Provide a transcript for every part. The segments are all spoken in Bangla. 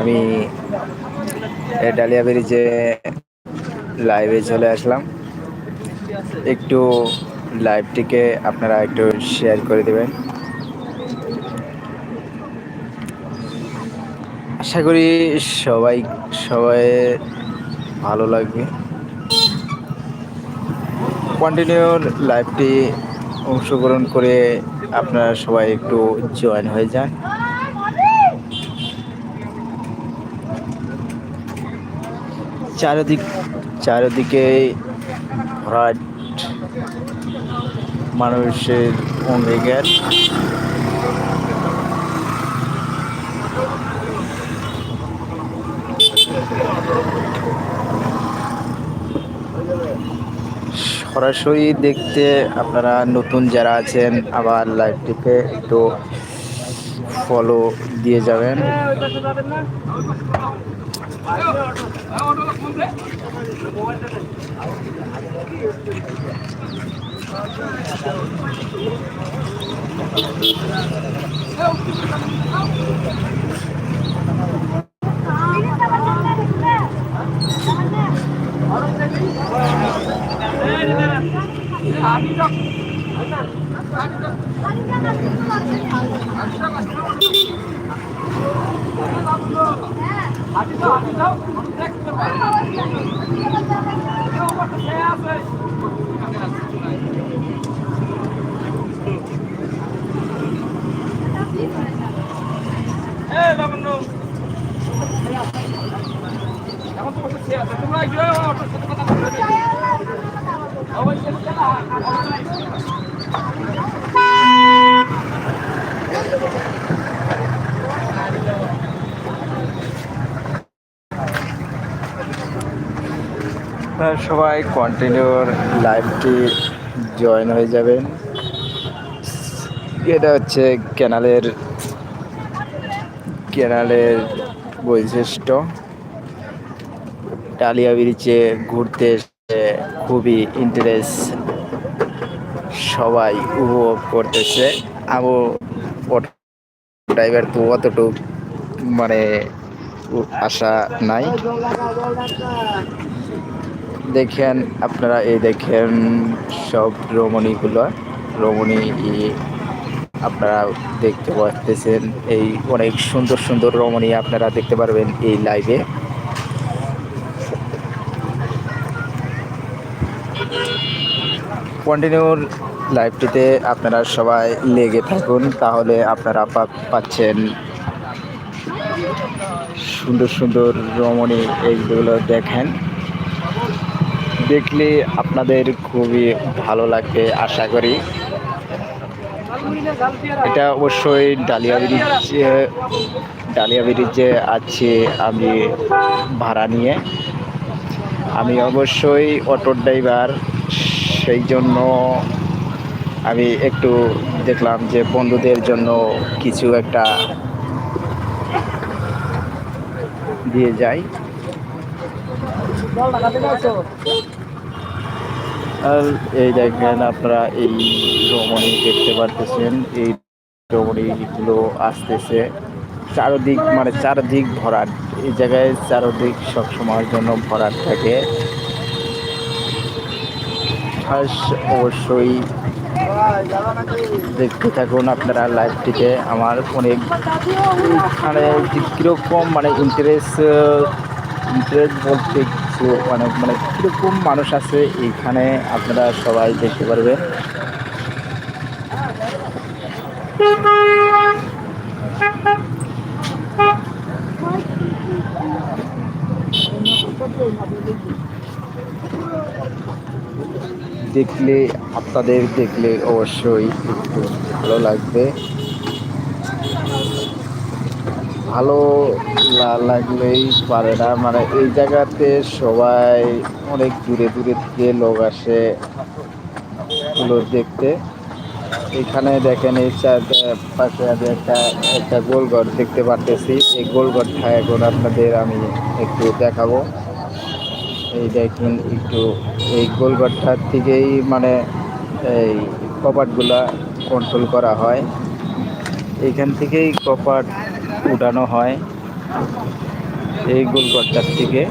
আমি ডালিয়া ব্রিজে লাইভে চলে আসলাম। একটু লাইভটিকে আপনারা একটু শেয়ার করে দেবেন। আশা করি সবাই সবাই ভালো লাগবে। কন্টিনিউ লাইভটি অংশগ্রহণ করে আপনারা সবাই একটু জয়েন হয়ে যান। চারিদিক, চারিদিকে ভরাট মানুষের অঙ্গীকার সরাসরি দেখতে আপনারা নতুন যারা আছেন, আবার লাইভটিকে একটু ফলো দিয়ে যাবেন। আপনারা Oh, my God. সবাই কন্টিনিউর লাইভটি জয়েন হয়ে যাবেন। এটা হচ্ছে ক্যানালের ক্যানালের বৈশিষ্ট্য। টালিয়া ব্রিজে ঘুরতে এসে খুবই ইন্টারেস্ট সবাই উপভোগ করতেছে। আবু ড্রাইভার তো অতটুক মানে আশা নাই। দেখেন, আপনারা এই দেখেন সব রমণীগুলো। রমণী আপনারা দেখতে পাচ্ছেন এই অনেক সুন্দর সুন্দর রমণী আপনারা দেখতে পারবেন এই লাইভে কন্টিনিউর লাইভটিতে আপনারা সবাই লেগে থাকুন, তাহলে আপনারা পাচ্ছেন সুন্দর সুন্দর রমণী এইগুলো দেখেন। দেখলে আপনাদের খুবই ভালো লাগবে, আশা করি। এটা অবশ্যই ডালিয়া ব্রিজ, ডালিয়া ব্রিজে আছে আমি ভাড়া নিয়ে। আমি অবশ্যই অটো ড্রাইভার, সেই জন্য আমি একটু দেখলাম যে বন্ধুদের জন্য কিছু একটা দিয়ে যাই। আর এই দেখেন আপনারা এই রমণী দেখতে পারতেছেন, এই রমণীগুলো আসতেছে। চারদিক মানে চারদিক ভরাট, এই জায়গায় চারদিক সবসময়ের জন্য ভরাট থাকে। অবশ্যই দেখতে থাকুন আপনারা লাইভটিতে, আমার অনেক এখানে কীরকম মানে ইন্টারেস্ট ইন্টারেস্ট বলতে কিছু অনেক মানে কীরকম মানুষ আছে এইখানে আপনারা সবাই দেখতে পারবেন। দেখলে, আপনাদের দেখলে অবশ্যই একটু ভালো লাগবে। ভালো লাগলেই পারে না। মানে এই জায়গাতে সবাই অনেক দূরে দূরে থেকে লোক আসে এগুলো দেখতে। এখানে দেখেন এই পাশে আমি একটা একটা গোলঘর দেখতে পারতেছি। এই গোলঘরটা এখন আপনাদের আমি একটু দেখাবো। এই দেখুন একটু, এই গোলঘরটার থেকেই মানে এই কপাটগুলা কন্ট্রোল করা হয়। এইখান থেকেই কপাট উঠানো হয়। এই গোলগড্ডার থেকে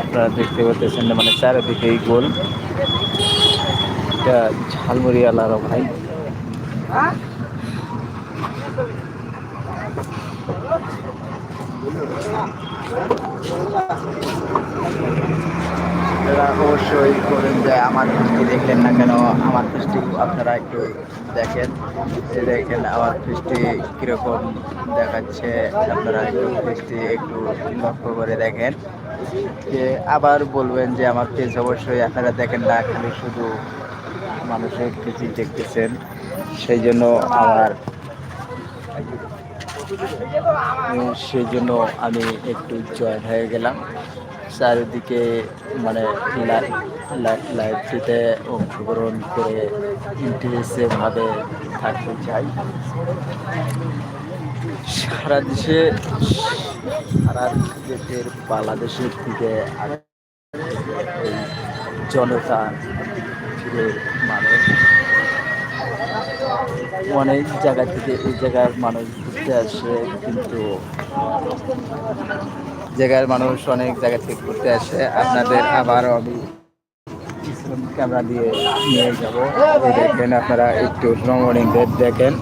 আপনারা দেখতে পাচ্ছেন মানে চারিদিকে এই গোল। এটা ঝালমুড়ি আলার ভাই। অবশ্যই করেন যে আমার ফিস্টি দেখলেন না কেন, আমার দৃষ্টি আপনারা একটু দেখেন দেখেন আমার ফিস্টি কীরকম দেখাচ্ছে। আপনারা একটু একটু লক্ষ্য করে দেখেন। যে আবার বলবেন যে আমার পেজ অবশ্যই আপনারা দেখেন না, খালি শুধু মানুষের ফিজি দেখতেছেন। সেই জন্য আমার সেই জন্য আমি একটু জয়েন হয়ে গেলাম। চারিদিকে মানে লাইভটিতে অংশগ্রহণ করে ইন্টারেস্টভাবে থাকতে চাই। সারা দেশে, সারা দেশের বাংলাদেশের এই জনতা মানুষ অনেক জায়গা থেকে এই জায়গার মানুষ ঘুরতে আসে, কিন্তু জায়গার মানুষ অনেক জায়গা থেকে ঘুরতে আসে। আপনাদের আবারও আমি ক্যামেরা দিয়ে নিয়ে যাব। দেখেন আপনারা একটু রমণীদের দেখেন।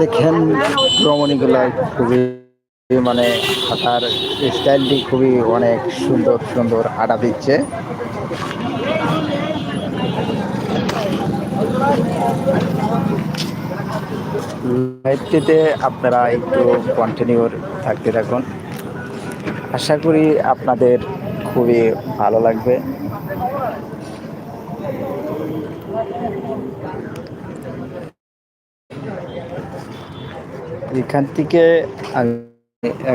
দেখেন রমণীগুলা খুবই মানে হাঁটার স্টাইলটি খুবই অনেক সুন্দর সুন্দর হাঁটা দিচ্ছে। লাইভটিতে আপনারা একটু কন্টিনিউ থাকতে থাকুন। আশা করি আপনাদের খুবই ভালো লাগবে। এখান থেকে আমি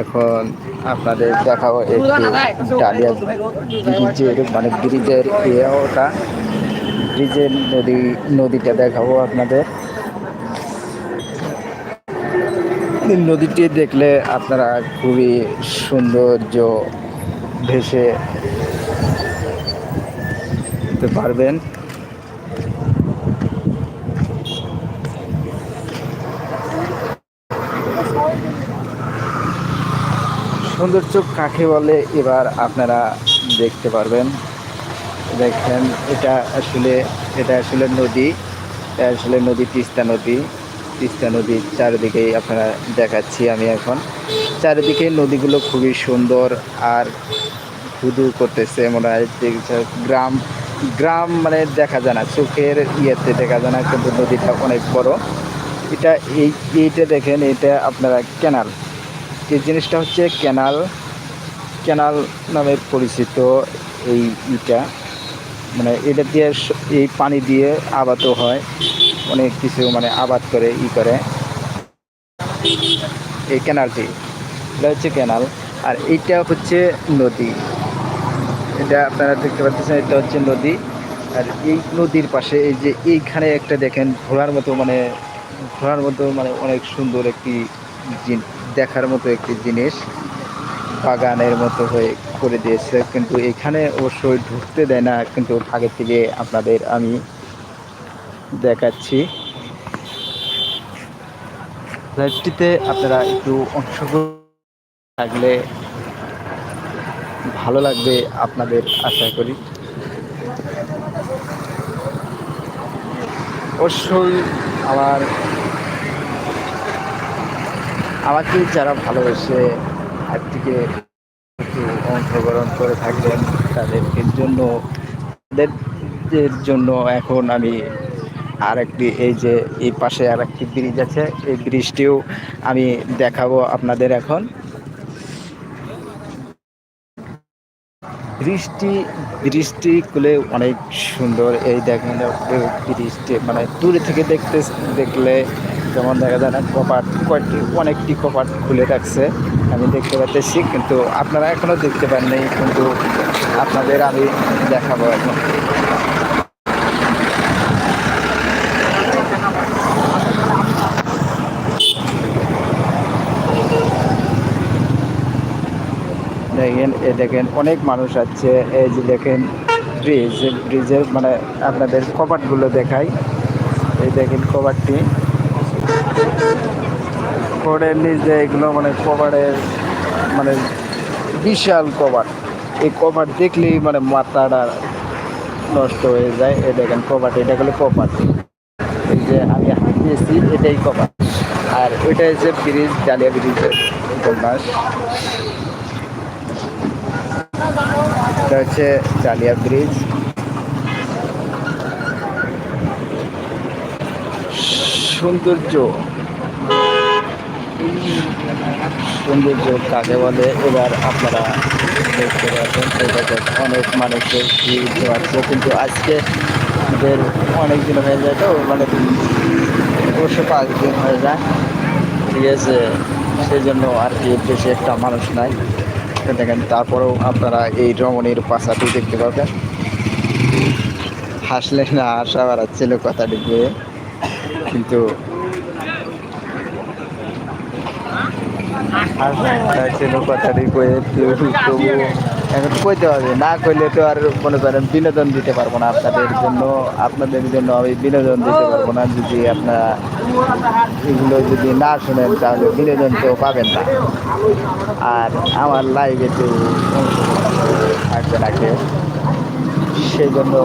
এখন আপনাদের দেখাবো একটু ডালিয়া ব্রিজের মানে ব্রিজের ইয়েটা ব্রিজের নদী, নদীটা দেখাবো আপনাদের। নদীটি দেখলে আপনারা খুবই সৌন্দর্য ভেসে পারবেন। সৌন্দর্য কাকে বলে এবার আপনারা দেখতে পারবেন। দেখেন, এটা আসলে এটা আসলে নদী, এটা আসলে নদী, তিস্তা নদী। তিস্তা নদীর চারিদিকেই আপনারা দেখাচ্ছি আমি এখন। চারিদিকে নদীগুলো খুবই সুন্দর আর হুদু করতেছে, মনে হয় গ্রাম গ্রাম মানে দেখা যায় না, চোখের ইয়েতে দেখা যায় না, কিন্তু নদীটা অনেক বড়। এটা এই, এইটা দেখেন, এটা আপনারা ক্যানাল এই জিনিসটা হচ্ছে ক্যানাল ক্যানাল নামে পরিচিত এই ইটা। মানে এটা দিয়ে এই পানি দিয়ে আবাদও হয়, অনেক কিছু মানে আবাদ করে, ই করে। এই ক্যানালটি এটা হচ্ছে ক্যানাল আর এইটা হচ্ছে নদী। এটা আপনারা দেখতে পাচ্ছেন, এটা হচ্ছে নদী। আর এই নদীর পাশে এই যে এইখানে একটা দেখেন, ঘোড়ার মতো মানে ঘোড়ার মতো মানে অনেক সুন্দর একটি দেখার মতো একটি জিনিস। বাগানের মতো হয়ে করে দিয়েছে, কিন্তু এখানে অবশ্যই ঢুকতে দেয় না, কিন্তু আগে থেকে আপনাদের আমি দেখাচ্ছি। লাইভটিতে আপনারা একটু অংশগ্রহণ থাকলে ভালো লাগবে আপনাদের আশা করি। অবশ্যই আমার আমাকে যারা ভালোবেসে একটু অংশগ্রহণ করে থাকবেন তাদেরকে জন্য। তাদের জন্য এখন আমি আর একটি এই যে এই পাশে আর একটি ব্রিজ আছে, এই ব্রিজটিও আমি দেখাবো আপনাদের এখন। বৃষ্টি বৃষ্টি কুলে অনেক সুন্দর। এই দেখেন বৃষ্টি মানে দূরে থেকে দেখতে, দেখলে যেমন দেখা যায় না কপাট কয়েকটি, অনেকটি কপাট খুলে রাখছে। আমি দেখতে পাচ্ছি, কিন্তু আপনারা এখনও দেখতে পাননি, কিন্তু আপনাদের আমি দেখাবো এখন। দেখেন, এ দেখেন, অনেক মানুষ আছে। এই যে দেখেন ব্রিজ ব্রিজের মানে আপনাদের কপাটগুলো দেখাই। এই দেখেন কবাটটি কোডের নিচে এগুলো মানে কভারের মানে বিশাল কভার এই কভার দেখলেই মানে মাথাটা নষ্ট হয়ে যায়। এই দেখেন কভার এটা হলো কভার এই যে আমি হাঁটিয়েছি, এটাই কভার আর ওইটা হচ্ছে ব্রিজ ডালিয়া ব্রিজের উপন্যাস। এটা হচ্ছে ডালিয়া ব্রিজ সৌন্দর্য। সৌন্দর্য কাকে বলে, এবার আপনারা দেখতে পাচ্ছেন অনেক মানুষের ভিড় জমাচ্ছে কিন্তু আজকে আমাদের অনেক দিন হয়ে যায় তো মানে অবশ্য পাঁচ দিন হয়ে যায়, ঠিক আছে? সেই জন্য আর কি বেশি একটা মানুষ নাই। দেখেন, তারপরেও আপনারা এই রমণীর পাশাটি দেখতে পাবেন হাসলে না, হাসা, বাড়াচ্ছিল কথাটি দিয়ে কিন্তু ছিল কথাটি কয়ে হবে, না কইলে তো আর মনে করেন বিনোদন দিতে পারব না আপনাদের জন্য। আপনাদের জন্য আমি বিনোদন দিতে পারব না যদি আপনারা এগুলো যদি না শুনেন, তাহলে বিনোদন তো পাবেন না। আর আমার লাইভে তো থাকবে না কেউ। সেই জন্য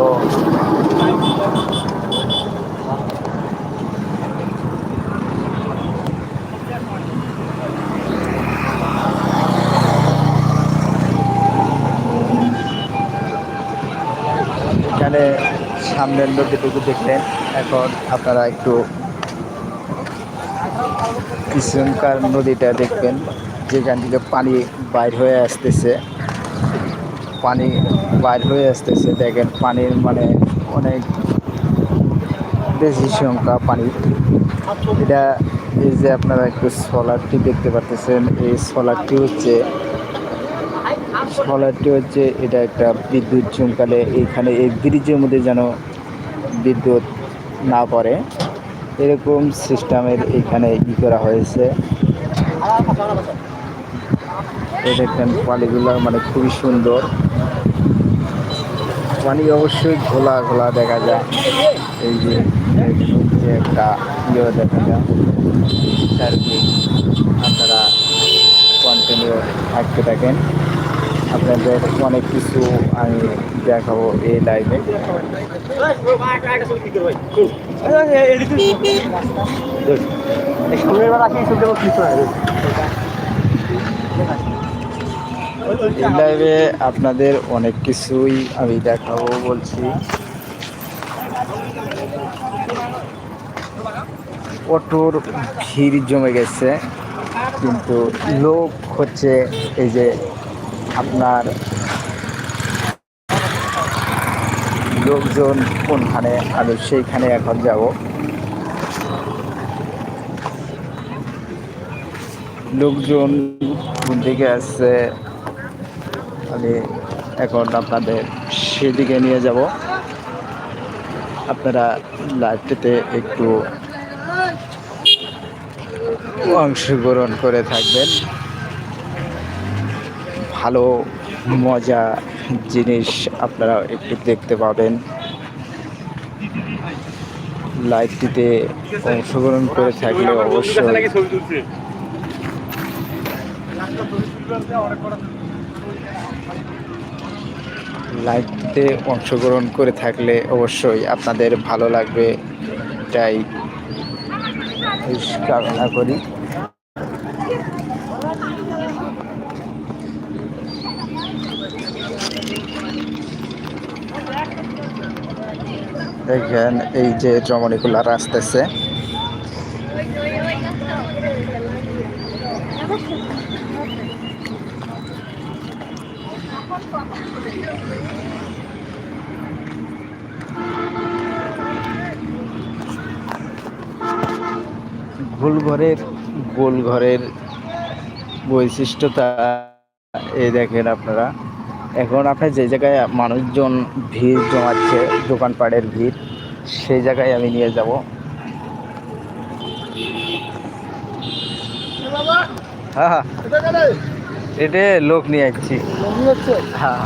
এখানে সামনের নদীটুকু দেখলেন। এখন আপনারা একটু পিছনকার নদীটা দেখবেন, যেখান থেকে পানি বাইর হয়ে আসতেছে। পানি বাইর হয়ে আসতেছে, দেখেন পানির মানে অনেক বেশি সংখ্যা পানি। এটা এই যে আপনারা একটু সোলারটি দেখতে পাচ্ছেন এই সোলারটি হচ্ছে সোলারটি হচ্ছে এটা একটা বিদ্যুৎ চমকালে এইখানে এই ব্রিজের মধ্যে যেন বিদ্যুৎ না পড়ে। এরকম সিস্টেমের এখানে ই করা হয়েছে? দেখেন পানিগুলো মানে খুবই সুন্দর। পানি অবশ্যই ঘোলা ঘোলা দেখা যায়। এই যে একটা ইয়ে দেখা যায়। কি আপনারা কন্টিনিউ থাকতে থাকেন। আপনাদের অনেক কিছু আমি দেখাবো এই লাইভে এই লাইভে আপনাদের অনেক কিছুই আমি দেখাবো বলছি। অটোর ভিড় জমে গেছে, কিন্তু লোক হচ্ছে এই যে আপনার লোকজন কোনখানে? আমি সেইখানে এখন যাব। লোকজন কোন দিকে আসছে আমি এখন আপনাদের সেদিকে নিয়ে যাব। আপনারা লাইভটিতে একটু অংশগ্রহণ করে থাকবেন। ভালো, মজা জিনিস আপনারা একটু দেখতে পাবেন। লাইভটিতে অংশগ্রহণ করে থাকলে অবশ্যই। লাইভটিতে অংশগ্রহণ করে থাকলে অবশ্যই আপনাদের ভালো লাগবে। এটাই কামনা করি। দেখেন এই যে রমণীগুলার আসতেছে। গোল ঘরের গোল ঘরের বৈশিষ্ট্যতা এই দেখেন আপনারা। এখন আপনার যে জায়গায় মানুষজন ভিড় জমাচ্ছে দোকানপাটের ভিড় সেই জায়গায় আমি নিয়ে যাব। হ্যাঁ হ্যাঁ। এটা লোক নিয়ে আসছি। হ্যাঁ।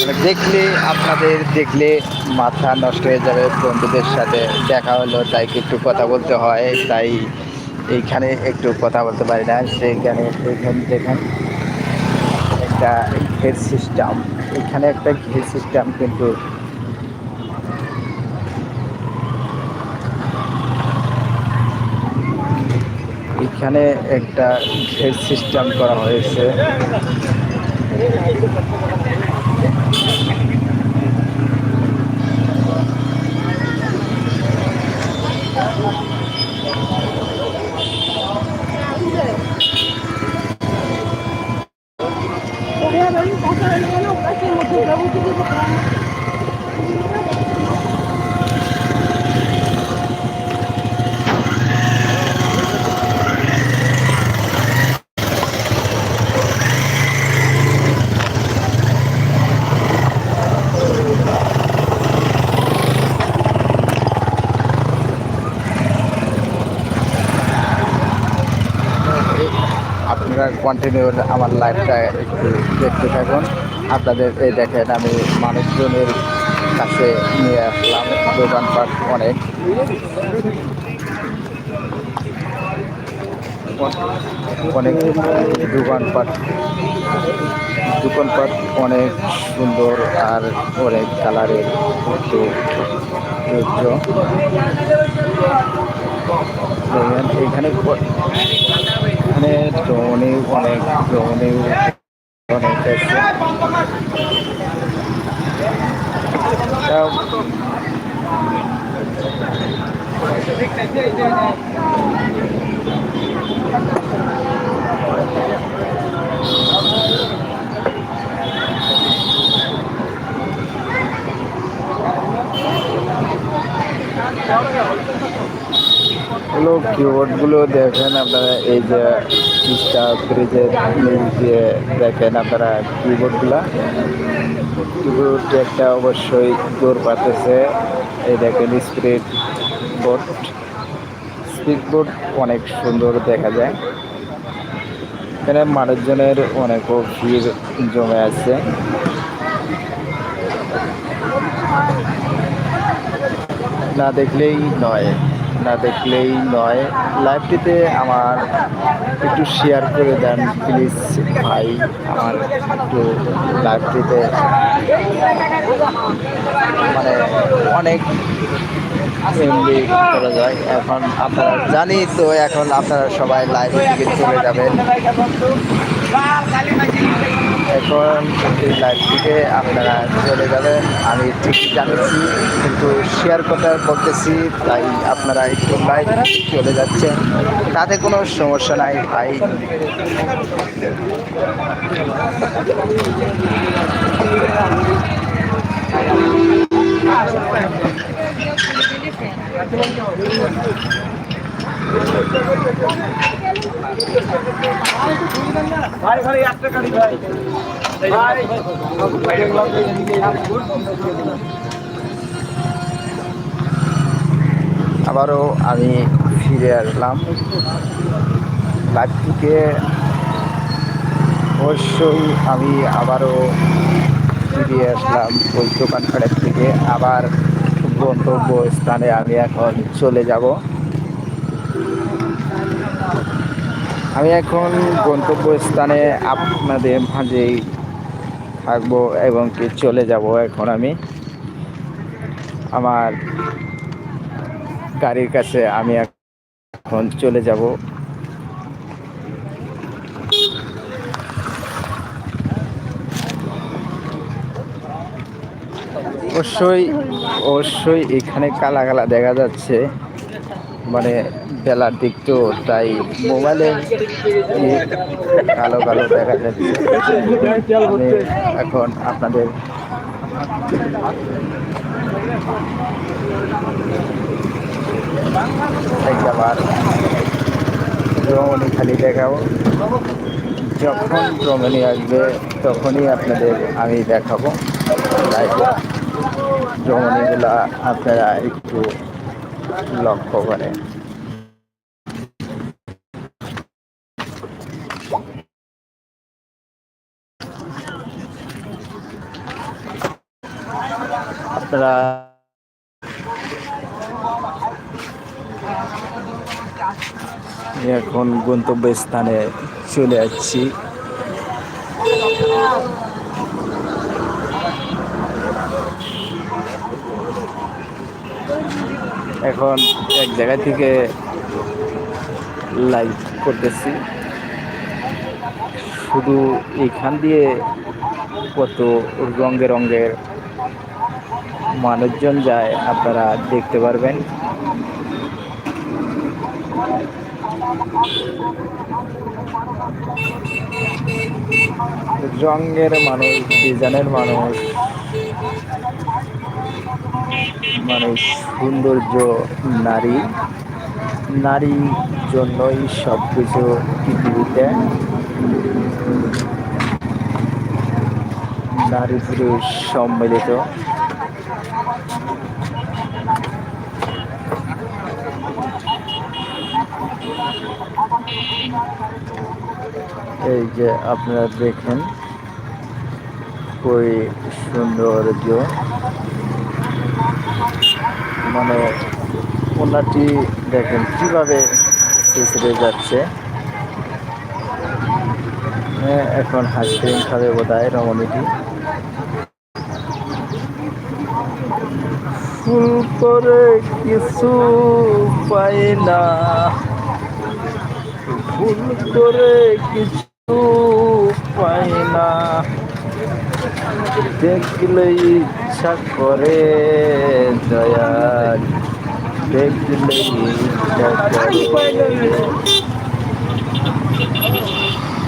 মানে দেখলে আপনাদের দেখলে মাথা নষ্ট হয়ে যাবে বন্ধুদের সাথে। দেখা হলো তাই একটু কথা বলতে হয় তাই এইখানে একটু কথা বলতে পারি না, সেইখানে এইখানে দেখেন একটা ঘের সিস্টেম এখানে একটা ঘের সিস্টেম কিন্তু এখানে একটা ঘের সিস্টেম করা হয়েছে। আপনারা কন্টিনিউ আমার লাইফটা একটু দেখতে থাকুন। আপনাদের, এই দেখেন আমি মানুষজনের কাছে নিয়ে আসলাম, দোকানপাট অনেক। অনেক দোকানপাট দোকানপাট অনেক সুন্দর আর অনেক কালারের এখানে এখানে ড্রোনে অনেক ড্রোনে অনেক আছে তা হলো কিবোর্ডগুলো দেখেন আপনারা, এই যে তিস্তা ব্রিজের নিচ দিয়ে দেখেন আপনারা কিবোর্ডগুলা কিবোর্ড একটা অবশ্যই জোর পাতেছে। এই দেখেন স্পিড বোর্ড স্পিড বোর্ড অনেক সুন্দর দেখা যায়। এখানে মানুষজনের অনেকও ভিড় জমে আছে। না দেখলেই নয়। না দেখলেই নয়। লাইভটিতে আমার একটু শেয়ার করে দেন প্লিজ ভাই, আমার একটু লাইভটিতে মানে অনেক এমবি করা যায়। এখন আপনারা জানি তো, এখন আপনারা সবাই লাইভের দিকে চলে যাবেন। এখন এই লাইভ থেকে আপনারা চলে যাবেন। আমি ঠিক জানিয়েছি কিন্তু শেয়ার কথা বলতেছি, তাই আপনারা একটু লাইভ চলে যাচ্ছেন। তাতে কোনো সমস্যা নাই, ভাই। আবারও আমি ফিরে আসলাম। লাইভ থেকে অবশ্যই আমি আবারও ফিরে আসলাম ওই দোকানপাড়ের থেকে। আবার গন্তব্য স্থানে আমি এখন চলে যাব। আমি এখন গন্তব্য স্থানে আপনাদের মাঝেই থাকব এবং কি চলে যাব এখন আমি। আমার গাড়ির কাছে আমি এখন চলে যাব। অবশ্যই অবশ্যই এখানে কালা কালা দেখা যাচ্ছে। মানে বেলার দিক তো তাই মোবাইলে কালো কালো দেখা যাচ্ছে। এখন আপনাদের ভ্রমণী খালি দেখাবো। যখন ভ্রমণী আসবে তখনই আপনাদের আমি দেখাবো। তাই ভ্রমণীগুলা আপনারা একটু লক্ষ্য করেন আপনারা এখন গন্তব্য স্থানে চলে যাচ্ছি এখন এক জায়গা থেকে লাইভ করতেছি। শুধু এইখান দিয়ে কত রঙে রঙের মানুষজন যায়, আপনারা দেখতে পারবেন। রঙের মানুষ ডিজাইনের মানুষ মানুষ, সৌন্দর্য, নারী নারী জন্যই সব কিছু পৃথিবীতে। নারী পুরুষ সম্মিলিত। এই যে আপনারা দেখেন খুবই সৌন্দর্য মানে ওনাটি দেখেন কীভাবে ছেঁচড়ে যাচ্ছে। এখন আইসক্রিম খাবে বোধ হয় রমণীটি ফুল করে কিছু পাই না। ভুল করে কিছু পাই না। দেখলে ইচ্ছা করে দয়াল দেখলে ইচ্ছা করে।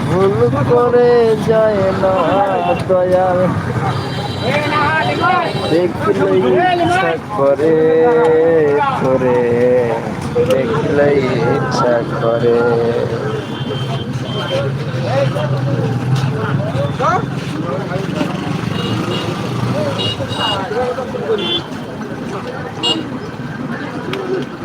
ভুল করে যায় না দয়াল দেখলে ইচ্ছা করে করে। দেখলেই ইচ্ছা করে Thank you.